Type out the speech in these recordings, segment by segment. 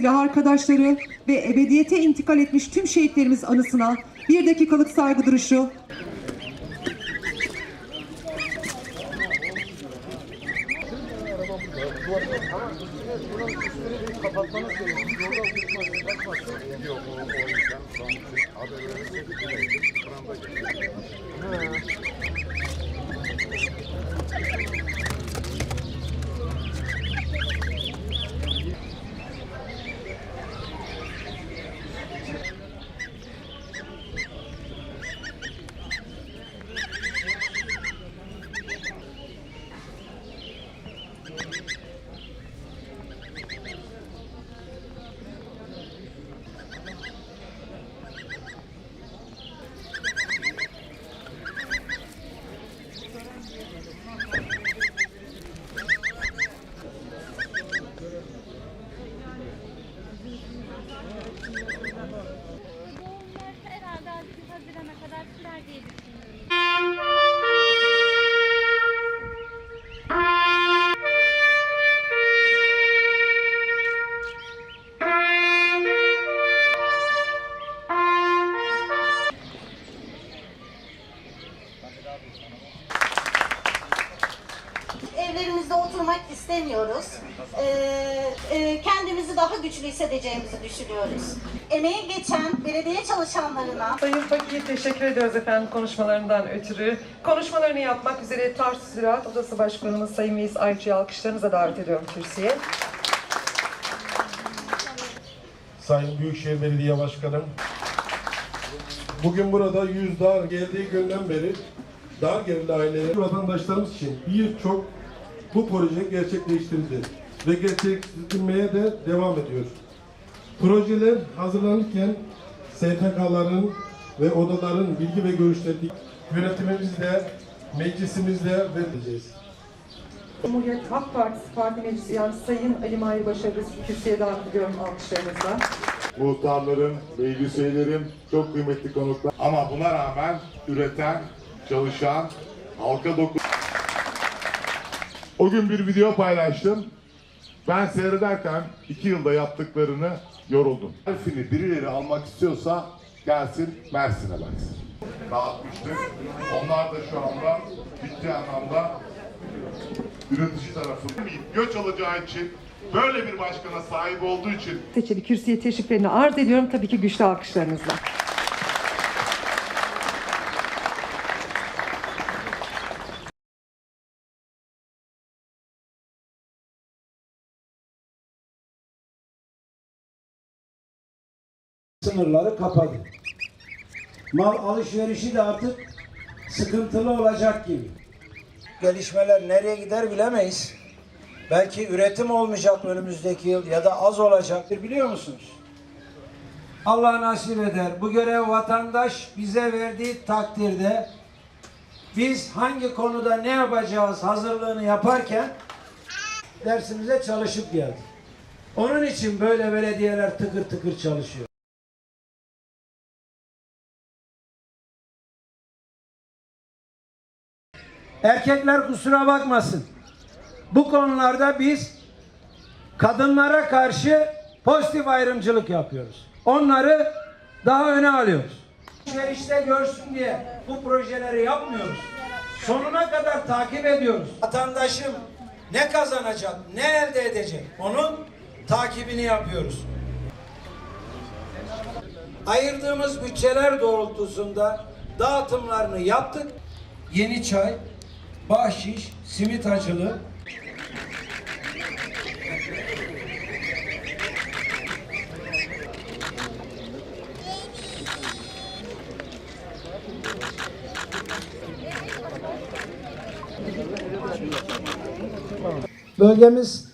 silah arkadaşları ve ebediyete intikal etmiş tüm şehitlerimiz anısına bir dakikalık saygı duruşu. Doğumlar güçlü hissedeceğimizi düşünüyoruz. Emeği geçen belediye çalışanlarına, Sayın Fakir teşekkür ediyoruz efendim konuşmalarından ötürü. Konuşmalarını yapmak üzere Tarsus Ziraat Odası Başkanımız Sayın Meis Ayçı'yı alkışlarınıza davet ediyorum kürsüye. Sayın Büyükşehir Belediye Başkanım. Bugün burada yüz dar geldiği günden beri dar gelirli aileler vatandaşlarımız için birçok bu proje gerçekleştirildi ve gerçekleştirilmeye de devam ediyor. Projeler hazırlanırken STK'ların ve odaların bilgi ve görüşleri yönetimimizle, meclisimizle vereceğiz. Cumhuriyet Halk Partisi Parti Meclisi yani Sayın Ali Mahir Başarı kürsüye davet ediyorum alkışlarınızla. muhtarlarım, meclis üyelerim, çok kıymetli konuklar. Ama buna rağmen üreten, çalışan, halka dokun... O gün bir video paylaştım. Ben seyrederken iki yılda yaptıklarını yoruldum. Harfini birileri almak istiyorsa gelsin Mersin'e baksın. Dağıtmıştık. Onlar da şu anda ciddi anlamda üretici tarafında göç alacağı için böyle bir başkana sahip olduğu için Seçili kürsüye teşriflerini arz ediyorum tabii ki güçlü alkışlarınızla. Sınırları kapadı. Mal alışverişi de artık sıkıntılı olacak gibi. Gelişmeler nereye gider bilemeyiz. Belki üretim olmayacak önümüzdeki yıl ya da az olacaktır biliyor musunuz? Allah nasip eder. Bu görev vatandaş bize verdiği takdirde biz hangi konuda ne yapacağız hazırlığını yaparken dersimize çalışıp geldik. Onun için böyle belediyeler tıkır tıkır çalışıyor. Erkekler kusura bakmasın. Bu konularda biz kadınlara karşı pozitif ayrımcılık yapıyoruz. Onları daha öne alıyoruz. İşte görsün diye bu projeleri yapmıyoruz. Sonuna kadar takip ediyoruz. Vatandaşım ne kazanacak, ne elde edecek onun takibini yapıyoruz. Ayırdığımız bütçeler doğrultusunda dağıtımlarını yaptık. Yeni çay, bahşiş, simit acılı, Bölgemiz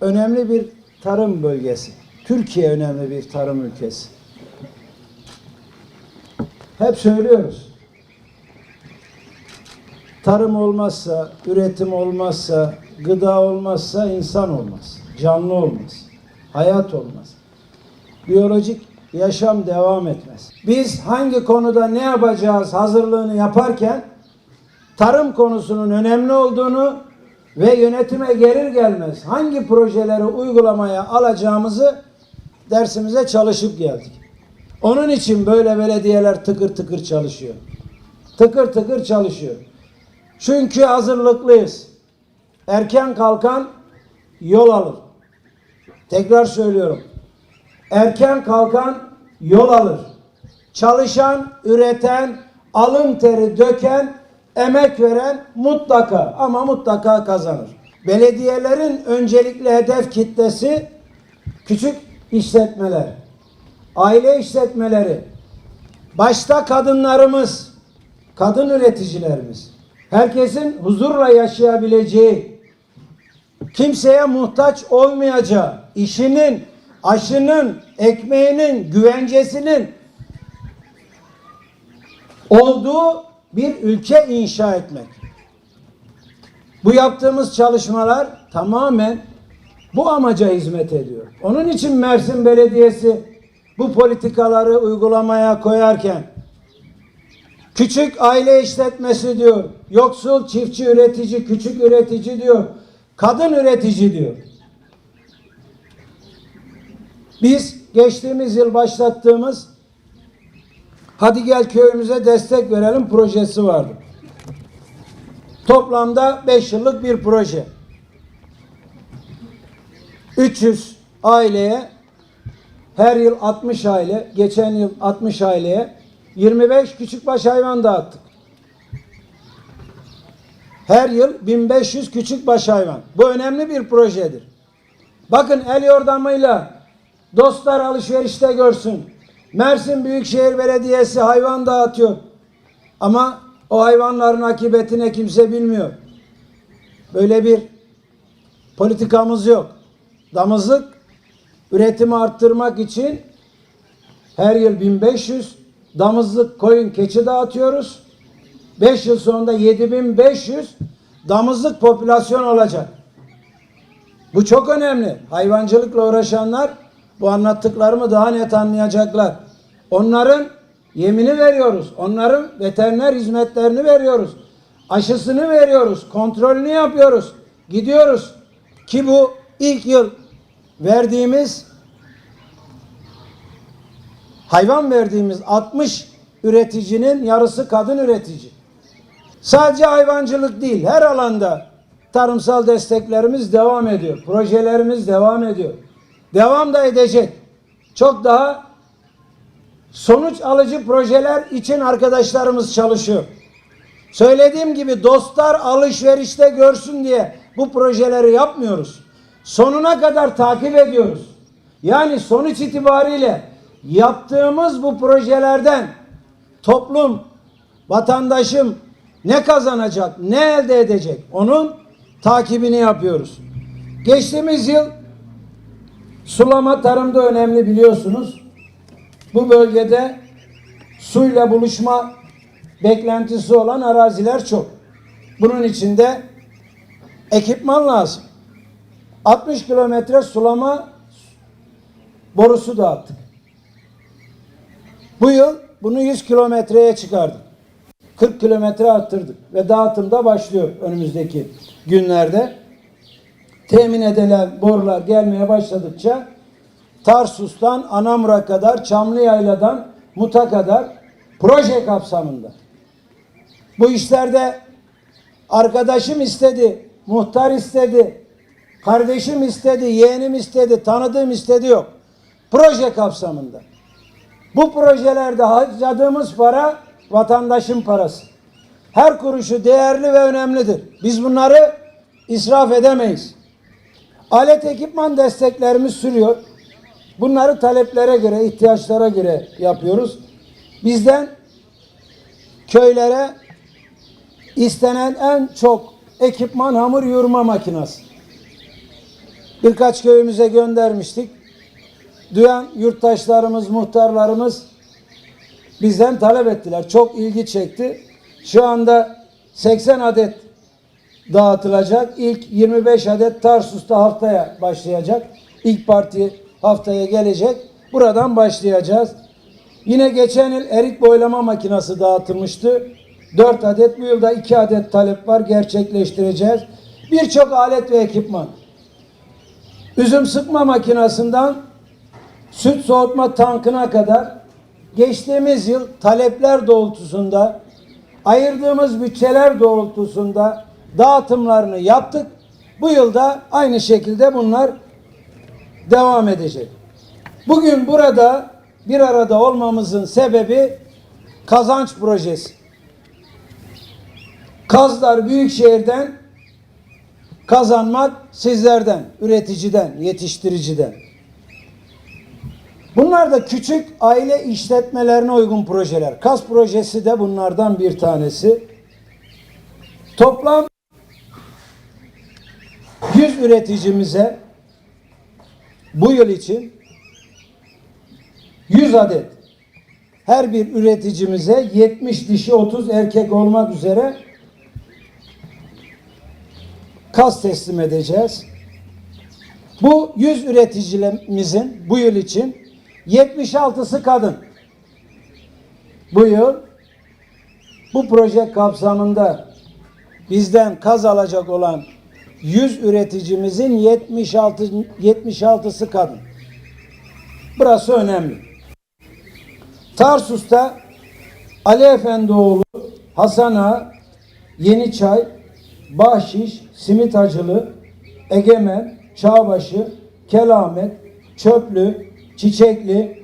önemli bir tarım bölgesi. Türkiye önemli bir tarım ülkesi. Hep söylüyoruz. Tarım olmazsa, üretim olmazsa, gıda olmazsa insan olmaz. Canlı olmaz. Hayat olmaz. Biyolojik yaşam devam etmez. Biz hangi konuda ne yapacağız hazırlığını yaparken tarım konusunun önemli olduğunu ve yönetime gelir gelmez hangi projeleri uygulamaya alacağımızı dersimize çalışıp geldik. Onun için böyle belediyeler tıkır tıkır çalışıyor. Tıkır tıkır çalışıyor. Çünkü hazırlıklıyız. Erken kalkan yol alır. Tekrar söylüyorum. Erken kalkan yol alır. Çalışan, üreten, alın teri döken, emek veren mutlaka ama mutlaka kazanır. Belediyelerin öncelikli hedef kitlesi küçük işletmeler, aile işletmeleri, başta kadınlarımız, kadın üreticilerimiz, herkesin huzurla yaşayabileceği, kimseye muhtaç olmayacağı, işinin, aşının, ekmeğinin, güvencesinin olduğu bir ülke inşa etmek. Bu yaptığımız çalışmalar tamamen bu amaca hizmet ediyor. Onun için Mersin Belediyesi bu politikaları uygulamaya koyarken küçük aile işletmesi diyor, yoksul çiftçi üretici, küçük üretici diyor, kadın üretici diyor. Biz geçtiğimiz yıl başlattığımız Hadi gel köyümüze destek verelim projesi vardı. Toplamda 5 yıllık bir proje. 300 aileye her yıl 60 aile, geçen yıl 60 aileye 25 küçükbaş hayvan dağıttık. Her yıl 1500 küçükbaş hayvan. Bu önemli bir projedir. Bakın el yordamıyla dostlar alışverişte görsün. Mersin Büyükşehir Belediyesi hayvan dağıtıyor. Ama o hayvanların akıbetine kimse bilmiyor. Böyle bir politikamız yok. Damızlık üretimi arttırmak için her yıl 1500 damızlık koyun keçi dağıtıyoruz. 5 yıl sonunda 7500 damızlık popülasyon olacak. Bu çok önemli. Hayvancılıkla uğraşanlar bu anlattıklarımı daha net anlayacaklar. Onların yemini veriyoruz. Onların veteriner hizmetlerini veriyoruz. Aşısını veriyoruz. Kontrolünü yapıyoruz. Gidiyoruz. Ki bu ilk yıl verdiğimiz hayvan verdiğimiz 60 üreticinin yarısı kadın üretici. Sadece hayvancılık değil, her alanda tarımsal desteklerimiz devam ediyor. Projelerimiz devam ediyor. Devam da edecek. Çok daha sonuç alıcı projeler için arkadaşlarımız çalışıyor. Söylediğim gibi dostlar alışverişte görsün diye bu projeleri yapmıyoruz. Sonuna kadar takip ediyoruz. Yani sonuç itibariyle yaptığımız bu projelerden toplum, vatandaşım ne kazanacak, ne elde edecek onun takibini yapıyoruz. Geçtiğimiz yıl sulama tarımda önemli biliyorsunuz. Bu bölgede suyla buluşma beklentisi olan araziler çok. Bunun içinde ekipman lazım. 60 kilometre sulama borusu dağıttık. Bu yıl bunu 100 kilometreye çıkardık. 40 kilometre arttırdık ve dağıtımda başlıyor önümüzdeki günlerde. Temin edilen borular gelmeye başladıkça Tarsus'tan Anamur'a kadar, Çamlıyayladan Mut'a kadar proje kapsamında. Bu işlerde arkadaşım istedi, muhtar istedi, kardeşim istedi, yeğenim istedi, tanıdığım istedi yok. Proje kapsamında. Bu projelerde harcadığımız para vatandaşın parası. Her kuruşu değerli ve önemlidir. Biz bunları israf edemeyiz. Alet ekipman desteklerimiz sürüyor. Bunları taleplere göre, ihtiyaçlara göre yapıyoruz. Bizden köylere istenen en çok ekipman hamur yoğurma makinesi. Birkaç köyümüze göndermiştik. Duyan yurttaşlarımız, muhtarlarımız bizden talep ettiler. Çok ilgi çekti. Şu anda 80 adet dağıtılacak. İlk 25 adet Tarsus'ta haftaya başlayacak. İlk parti haftaya gelecek. Buradan başlayacağız. Yine geçen yıl erik boylama makinesi dağıtılmıştı. 4 adet, bu yılda 2 adet talep var. Gerçekleştireceğiz. Birçok alet ve ekipman. Üzüm sıkma makinesinden süt soğutma tankına kadar geçtiğimiz yıl talepler doğrultusunda ayırdığımız bütçeler doğrultusunda dağıtımlarını yaptık. Bu yılda aynı şekilde bunlar devam edecek. Bugün burada bir arada olmamızın sebebi kazanç projesi. Kazlar Büyükşehir'den kazanmak sizlerden, üreticiden, yetiştiriciden. Bunlar da küçük aile işletmelerine uygun projeler. Kaz projesi de bunlardan bir tanesi. Toplam 100 üreticimize bu yıl için 100 adet her bir üreticimize 70 dişi 30 erkek olmak üzere kas teslim edeceğiz. Bu 100 üreticimizin bu yıl için 76'sı kadın. Bu yıl bu proje kapsamında bizden kaz alacak olan 100 üreticimizin 76 76'sı kadın. Burası önemli. Tarsus'ta Ali Efendioğlu, Hasan Ağa, Yeniçay, Bahşiş, Simit Acılı, Egemen, Çağbaşı, Kelamet, Çöplü, Çiçekli,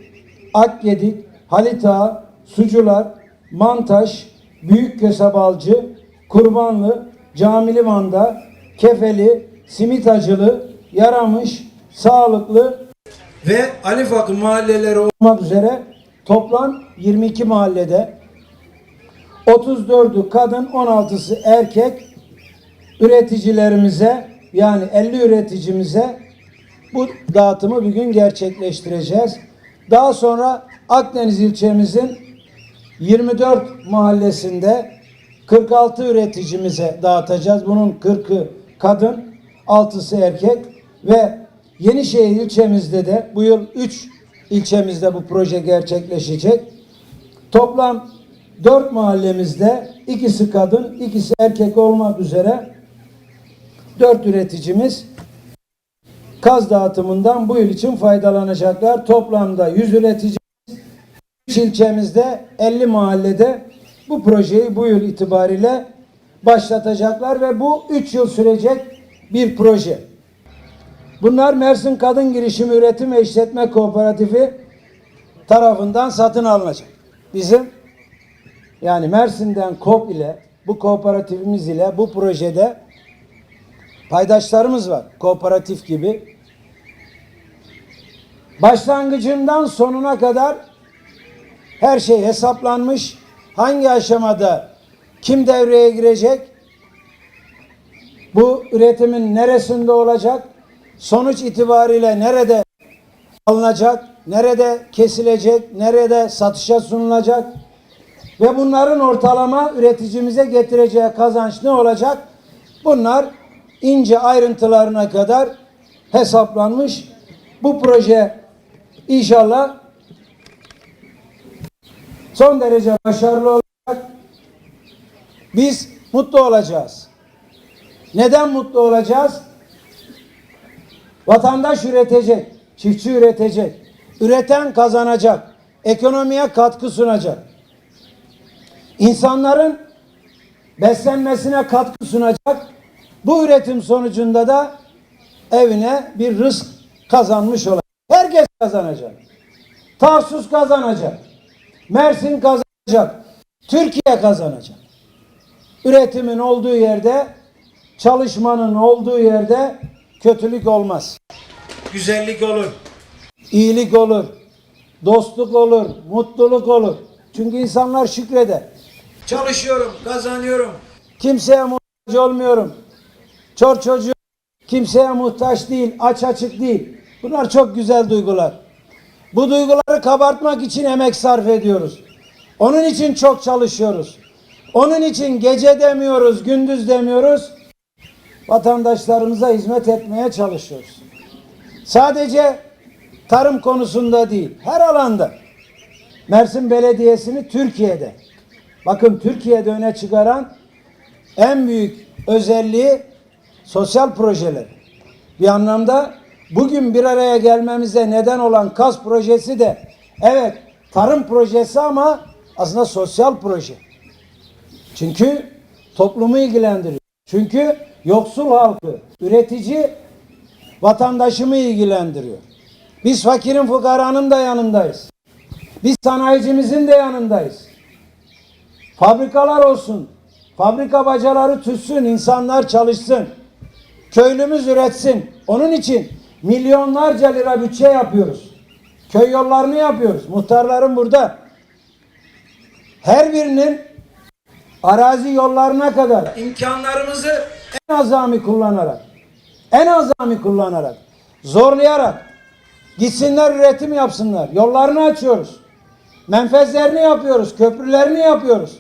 Akgedik, Halit Ağa, Sucular, Mantaş, Büyük Kösebalcı, Kurbanlı, Camili Van'da, Kefeli, Simit Acılı, Yaramış, Sağlıklı ve Ali Fakı mahalleleri olmak üzere toplam 22 mahallede 34'ü kadın, 16'sı erkek üreticilerimize yani 50 üreticimize bu dağıtımı bir gün gerçekleştireceğiz. Daha sonra Akdeniz ilçemizin 24 mahallesinde 46 üreticimize dağıtacağız. Bunun 40'ı kadın, 6'sı erkek ve Yenişehir ilçemizde de bu yıl 3 ilçemizde bu proje gerçekleşecek. Toplam 4 mahallemizde ikisi kadın, ikisi erkek olmak üzere 4 üreticimiz kaz dağıtımından bu yıl için faydalanacaklar. Toplamda 100 üretici 3 ilçemizde 50 mahallede bu projeyi bu yıl itibariyle başlatacaklar ve bu 3 yıl sürecek bir proje. Bunlar Mersin Kadın Girişimi Üretim ve İşletme Kooperatifi tarafından satın alınacak. Bizim yani Mersin'den KOP ile bu kooperatifimiz ile bu projede paydaşlarımız var. Kooperatif gibi. Başlangıcından sonuna kadar her şey hesaplanmış. Hangi aşamada kim devreye girecek? Bu üretimin neresinde olacak? Sonuç itibariyle nerede alınacak? Nerede kesilecek? Nerede satışa sunulacak? Ve bunların ortalama üreticimize getireceği kazanç ne olacak? Bunlar ince ayrıntılarına kadar hesaplanmış. Bu proje inşallah son derece başarılı olacak. Biz mutlu olacağız. Neden mutlu olacağız? Vatandaş üretecek, çiftçi üretecek, üreten kazanacak, ekonomiye katkı sunacak. İnsanların beslenmesine katkı sunacak. Bu üretim sonucunda da evine bir rızk kazanmış olacak. Herkes kazanacak. Tarsus kazanacak. Mersin kazanacak. Türkiye kazanacak. Üretimin olduğu yerde, çalışmanın olduğu yerde kötülük olmaz. Güzellik olur. iyilik olur. Dostluk olur. Mutluluk olur. Çünkü insanlar şükreder. Çalışıyorum, kazanıyorum. Kimseye muhtaç olmuyorum. Çor çocuğu kimseye muhtaç değil, aç açık değil. Bunlar çok güzel duygular. Bu duyguları kabartmak için emek sarf ediyoruz. Onun için çok çalışıyoruz. Onun için gece demiyoruz, gündüz demiyoruz. Vatandaşlarımıza hizmet etmeye çalışıyoruz. Sadece tarım konusunda değil, her alanda. Mersin Belediyesi'ni Türkiye'de, bakın Türkiye'de öne çıkaran en büyük özelliği sosyal projeler. Bir anlamda bugün bir araya gelmemize neden olan KAS projesi de evet tarım projesi ama aslında sosyal proje. Çünkü toplumu ilgilendiriyor. Çünkü yoksul halkı, üretici vatandaşımı ilgilendiriyor. Biz fakirin fukaranın da yanındayız. Biz sanayicimizin de yanındayız. Fabrikalar olsun. Fabrika bacaları tütsün, insanlar çalışsın. Köylümüz üretsin. Onun için milyonlarca lira bütçe yapıyoruz. Köy yollarını yapıyoruz. Muhtarlarım burada. Her birinin arazi yollarına kadar imkanlarımızı en azami kullanarak, en azami kullanarak, zorlayarak gitsinler üretim yapsınlar. Yollarını açıyoruz. Menfezlerini yapıyoruz, köprülerini yapıyoruz.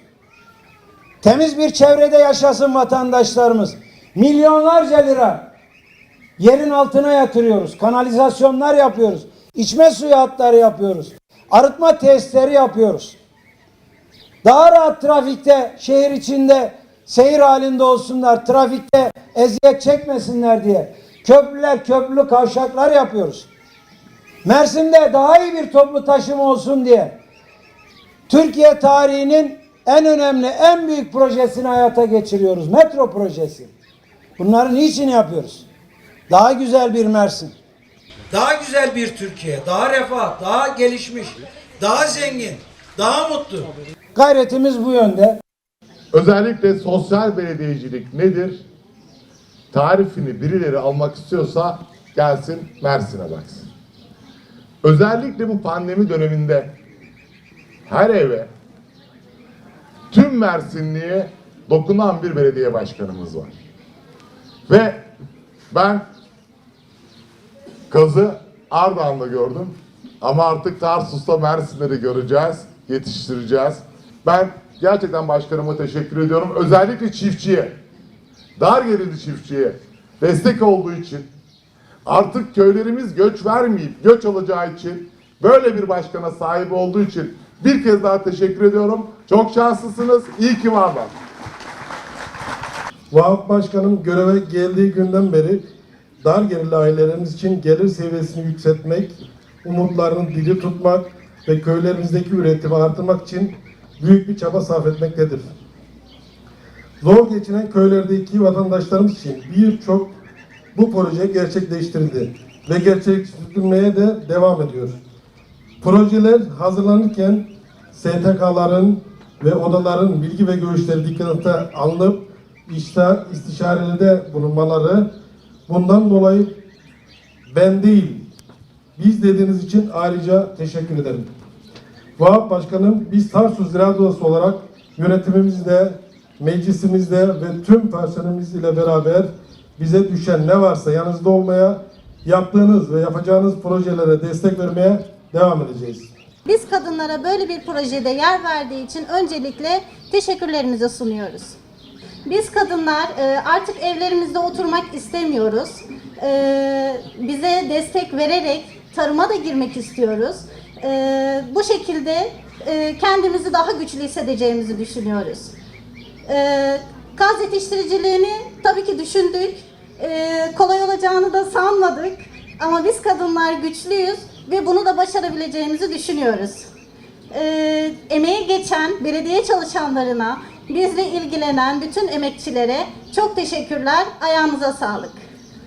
Temiz bir çevrede yaşasın vatandaşlarımız. Milyonlarca lira yerin altına yatırıyoruz. Kanalizasyonlar yapıyoruz. İçme suyu hatları yapıyoruz. Arıtma tesisleri yapıyoruz. Daha rahat trafikte, şehir içinde seyir halinde olsunlar. Trafikte eziyet çekmesinler diye. Köprüler, köprülü kavşaklar yapıyoruz. Mersin'de daha iyi bir toplu taşıma olsun diye Türkiye tarihinin en önemli, en büyük projesini hayata geçiriyoruz. Metro projesi. Bunları niçin yapıyoruz? Daha güzel bir Mersin. daha güzel bir Türkiye, daha refah, daha gelişmiş, daha zengin, daha mutlu. Gayretimiz bu yönde. Özellikle sosyal belediyecilik nedir? Tarifini birileri almak istiyorsa gelsin Mersin'e baksın. Özellikle bu pandemi döneminde her eve tüm Mersinli'ye dokunan bir belediye başkanımız var. Ve ben kazı Ardahan'da gördüm. Ama artık Tarsus'ta Mersin'de de göreceğiz, yetiştireceğiz. Ben gerçekten başkanıma teşekkür ediyorum. Özellikle çiftçiye, dar gelirli çiftçiye destek olduğu için artık köylerimiz göç vermeyip göç alacağı için böyle bir başkana sahip olduğu için bir kez daha teşekkür ediyorum. Çok şanslısınız. İyi ki varlar. Vahap Başkanım göreve geldiği günden beri dar gelirli ailelerimiz için gelir seviyesini yükseltmek, umutlarını diri tutmak ve köylerimizdeki üretimi artırmak için büyük bir çaba sarf etmektedir. Zor geçinen köylerdeki vatandaşlarımız için birçok bu proje gerçekleştirildi ve gerçekleştirilmeye de devam ediyor. Projeler hazırlanırken STK'ların ve odaların bilgi ve görüşleri dikkate alınıp işte istişarelerde bulunmaları bundan dolayı ben değil biz dediğiniz için ayrıca teşekkür ederim. Vahap Başkanım biz Tarsus Ziraat Odası olarak yönetimimizde, meclisimizde ve tüm personelimiz ile beraber bize düşen ne varsa yanınızda olmaya, yaptığınız ve yapacağınız projelere destek vermeye devam edeceğiz. Biz kadınlara böyle bir projede yer verdiği için öncelikle teşekkürlerimizi sunuyoruz. Biz kadınlar e, artık evlerimizde oturmak istemiyoruz. E, Bize destek vererek tarıma da girmek istiyoruz. E, Bu şekilde kendimizi daha güçlü hissedeceğimizi düşünüyoruz. Kaz yetiştiriciliğini tabii ki düşündük. Kolay olacağını da sanmadık. Ama biz kadınlar güçlüyüz ve bunu da başarabileceğimizi düşünüyoruz. E, emeği geçen belediye çalışanlarına, bizle ilgilenen bütün emekçilere çok teşekkürler. Ayağınıza sağlık.